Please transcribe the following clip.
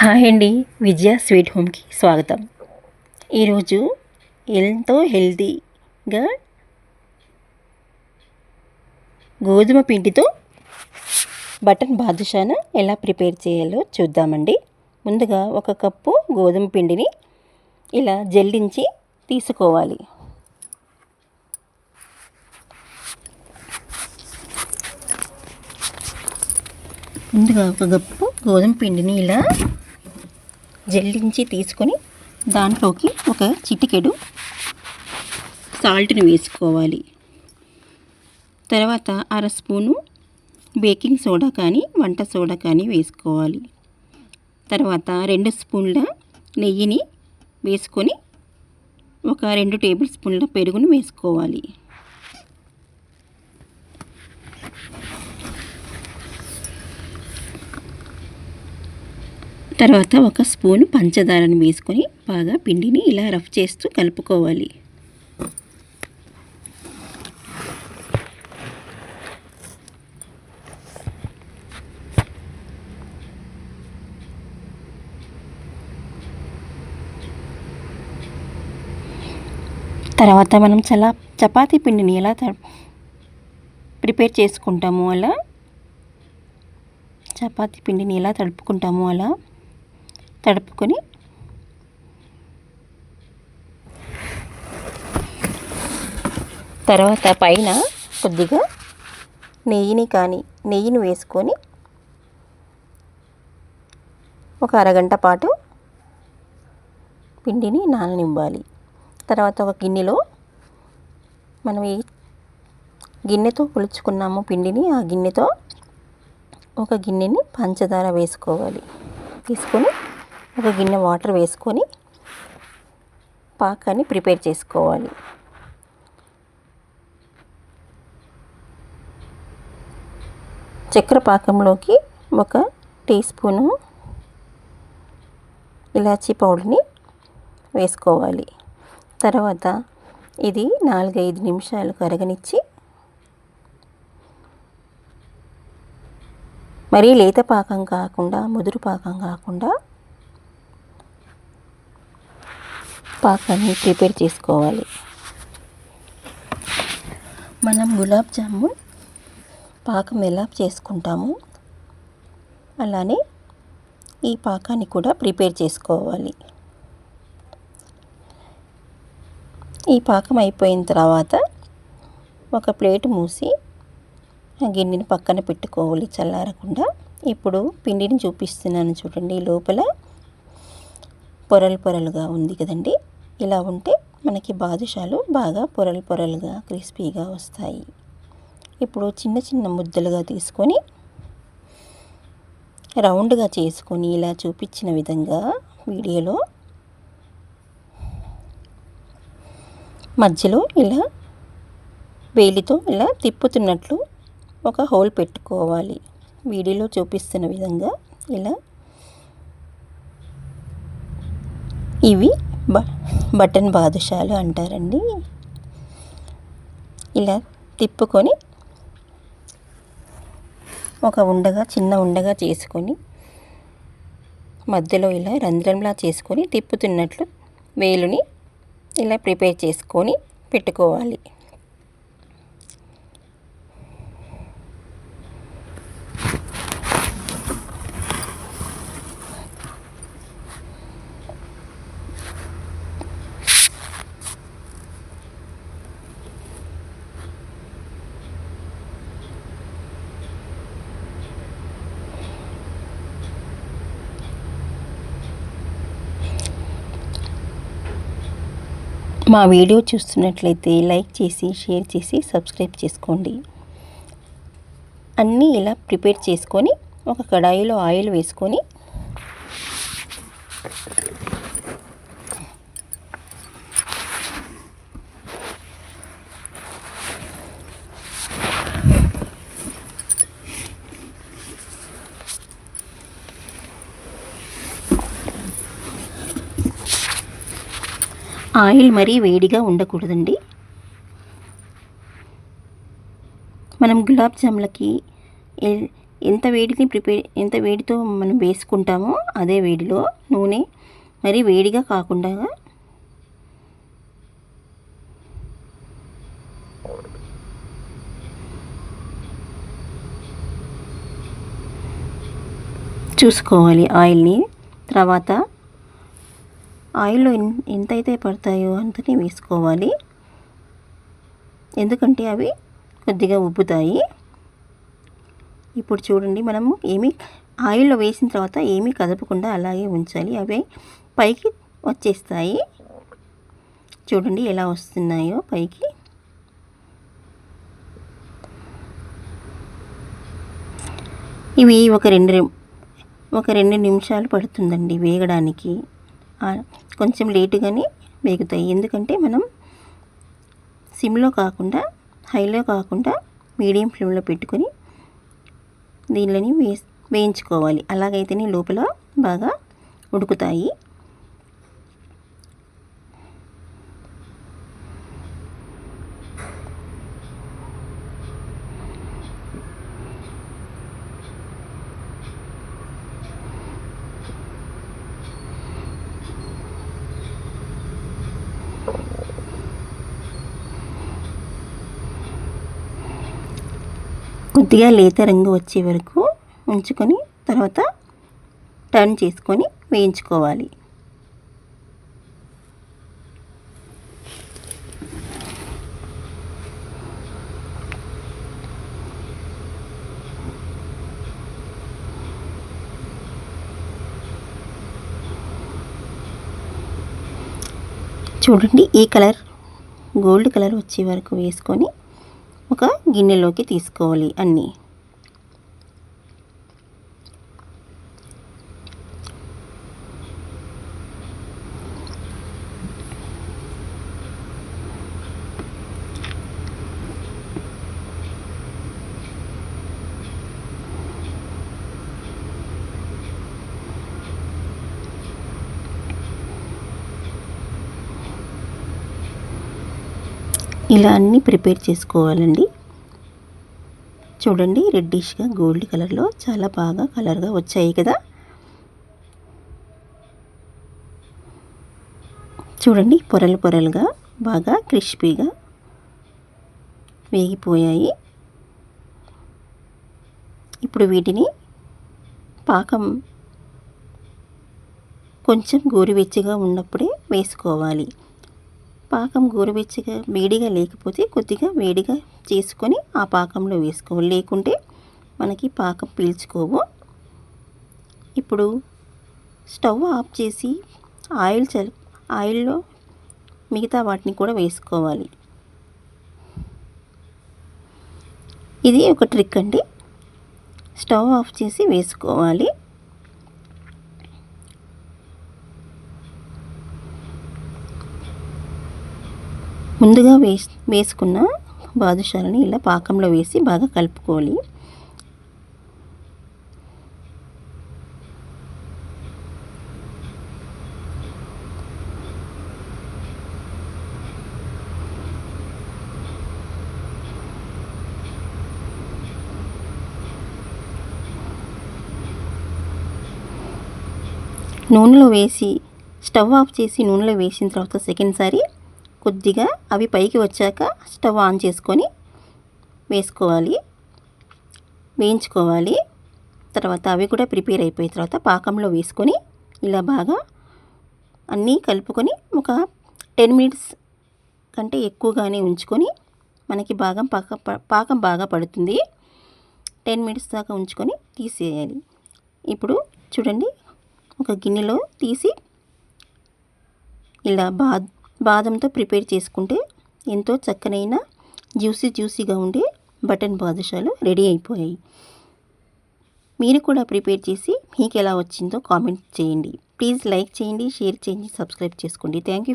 Hi అండి విజయ sweet హోమ్కి స్వాగతం. ఈరోజు ఎంతో హెల్తీగా గోధుమ పిండితో బటన్ బాదుషాను ఎలా ప్రిపేర్ చేయాలో చూద్దామండి. ముందుగా ఒక కప్పు గోధుమ పిండిని ఇలా జల్లించి తీసుకోవాలి. ముందుగా ఒక కప్పు గోధుమ పిండిని ఇలా జల్లించి తీసుకొని దాంట్లోకి ఒక చిటికెడు సాల్ట్ని వేసుకోవాలి. తర్వాత అర స్పూను బేకింగ్ సోడా కానీ వంట సోడా కానీ వేసుకోవాలి. తర్వాత రెండు స్పూన్ల నెయ్యిని వేసుకొని ఒక రెండు టేబుల్ స్పూన్ల పెరుగును వేసుకోవాలి. తర్వాత ఒక స్పూన్ పంచదారని వేసుకొని బాగా పిండిని ఇలా రఫ్ చేస్తూ కలుపుకోవాలి. తర్వాత మనం చలా చపాతీ పిండిని ఎలా ప్రిపేర్ చేసుకుంటాము అలా చపాతీ పిండిని ఎలా తడుపుకుంటాము అలా తడుపుకొని తర్వాత పైన కొద్దిగా నెయ్యిని కానీ నెయ్యిని వేసుకొని ఒక అరగంట పాటు పిండిని నాననివ్వాలి. తర్వాత ఒక గిన్నెలో మనం ఈ గిన్నెతో పులుచుకున్నాము పిండిని ఆ గిన్నెతో ఒక గిన్నెని పంచదార వేసుకోవాలి. తీసుకొని ఒక గిన్నె వాటర్ వేసుకొని పాకాన్ని ప్రిపేర్ చేసుకోవాలి. చక్కెర పాకంలోకి ఒక టీ స్పూను ఇలాచీ పౌడర్ని వేసుకోవాలి. తర్వాత ఇది నాలుగైదు నిమిషాలు కరగనిచ్చి మరీ లేత పాకం కాకుండా ముదురు పాకం కాకుండా పాకాన్ని ప్రిపేర్ చేసుకోవాలి. మనం గులాబ్ జామున్ పాకం ఎలా చేసుకుంటాము అలానే ఈ పాకాన్ని కూడా ప్రిపేర్ చేసుకోవాలి. ఈ పాకం అయిపోయిన తర్వాత ఒక ప్లేట్ మూసి ఆ గిన్నెని పక్కన పెట్టుకోవాలి చల్లారకుండా. ఇప్పుడు పిండిని చూపిస్తున్నాను చూడండి లోపల పొరలు పొరలుగా ఉంది కదండి. ఇలా ఉంటే మనకి బాదుషాలు బాగా పొరలు పొరలుగా క్రిస్పీగా వస్తాయి. ఇప్పుడు చిన్న చిన్న ముద్దలుగా తీసుకొని రౌండ్గా చేసుకొని ఇలా చూపించిన విధంగా వీడియోలో మధ్యలో ఇలా వేలితో ఇలా తిప్పుతున్నట్లు ఒక హోల్ పెట్టుకోవాలి. వీడియోలో చూపిస్తున్న విధంగా ఇలా ఇవి బ బటన్ బాదుషాలు అంటారండి. ఇలా తిప్పుకొని ఒక ఉండగా చిన్న ఉండగా చేసుకొని మధ్యలో ఇలా రంధ్రంలా చేసుకొని తిప్పుతున్నట్లు వేలుని ఇలా ప్రిపేర్ చేసుకొని పెట్టుకోవాలి. మా వీడియో చూస్తున్నట్లయితే లైక్ చేసి షేర్ చేసి సబ్స్క్రైబ్ చేసుకోండి. అన్నీ ఇలా ప్రిపేర్ చేసుకొని ఒక కడాయిలో ఆయిల్ వేసుకొని ఆయిల్ మరీ వేడిగా ఉండకూడదండి. మనం గులాబ్ జాములకి ఎంత వేడిని ప్రిపేర్ ఎంత వేడితో మనం వేసుకుంటామో అదే వేడిలో నూనె మరి వేడిగా కాకుండా చూసుకోవాలి ఆయిల్ని. తర్వాత ఆయిల్లో ఎంతైతే పడతాయో అంతనే వేసుకోవాలి. ఎందుకంటే అవి కొద్దిగా ఉబ్బుతాయి. ఇప్పుడు చూడండి మనము ఏమీ ఆయిల్లో వేసిన తర్వాత ఏమీ కదపకుండా అలాగే ఉంచాలి. అవి పైకి వచ్చేస్తాయి. చూడండి ఎలా వస్తున్నాయో పైకి. ఇవి ఒక రెండు ఒక రెండు నిమిషాలు పడుతుందండి వేగడానికి. కొంచెం లేటుగానే వేగుతాయి. ఎందుకంటే మనం సిమ్లో కాకుండా హైలో కాకుండా మీడియం ఫ్లేమ్లో పెట్టుకొని దీనిని వేయించుకోవాలి. అలాగైతేనే లోపల బాగా ఉడుకుతాయి. కొద్దిగా లేత రంగు వచ్చే వరకు ఉంచుకొని తర్వాత టర్న్ చేసుకొని వేయించుకోవాలి. చూడండి ఈ కలర్ గోల్డ్ కలర్ వచ్చే వరకు వేసుకొని ఒక గిన్నెలోకి తీసుకోవాలి అన్నీ. ఇలా అన్నీ ప్రిపేర్ చేసుకోవాలండి. చూడండి రెడ్డిష్గా గోల్డ్ కలర్లో చాలా బాగా కలర్గా వచ్చాయి కదా. చూడండి పొరలు పొరలుగా బాగా క్రిస్పీగా వేగిపోయాయి. ఇప్పుడు వీటిని పాకం కొంచెం గోరువెచ్చగా ఉన్నప్పుడే వేసుకోవాలి. పాకం గోరువెచ్చగా వేడిగా లేకపోతే కొద్దిగా వేడిగా చేసుకొని ఆ పాకంలో వేసుకోవాలి లేకుంటే మనకి పాకం పీల్చుకోవు. ఇప్పుడు స్టవ్ ఆఫ్ చేసి ఆయిల్ చల్ ఆయిల్లో మిగతా వాటిని కూడా వేసుకోవాలి. ఇది ఒక ట్రిక్ అండి. స్టవ్ ఆఫ్ చేసి వేసుకోవాలి. ముందుగా వేస్ వేసుకున్న బాదుషాలని ఇలా పాకంలో వేసి బాగా కలుపుకోవాలి. నూనెలో వేసి స్టవ్ ఆఫ్ చేసి నూనెలో వేసిన తర్వాత సెకండ్ సారి కొద్దిగా అవి పైకి వచ్చాక స్టవ్ ఆన్ చేసుకొని వేసుకోవాలి. వేయించుకోవాలి. తర్వాత అవి కూడా ప్రిపేర్ అయిపోయిన తర్వాత పాకంలో వేసుకొని ఇలా బాగా అన్నీ కలుపుకొని ఒక టెన్ మినిట్స్ కంటే ఎక్కువగానే ఉంచుకొని మనకి బాగా పాక పాకం బాగా పడుతుంది. టెన్ మినిట్స్ దాకా ఉంచుకొని తీసేయాలి. ఇప్పుడు చూడండి ఒక గిన్నెలో తీసి ఇలా బా బాదంతో ప్రిపేర్ చేసుకుంటే ఎంతో చక్కనైన జ్యూసీ జ్యూసీగా ఉండే బటన్ బాదుషాలు రెడీ అయిపోయాయి. మీరు కూడా ప్రిపేర్ చేసి మీకు ఎలా వచ్చిందో కామెంట్ చేయండి. ప్లీజ్ లైక్ చేయండి షేర్ చేయండి సబ్స్క్రైబ్ చేసుకోండి. Thank you.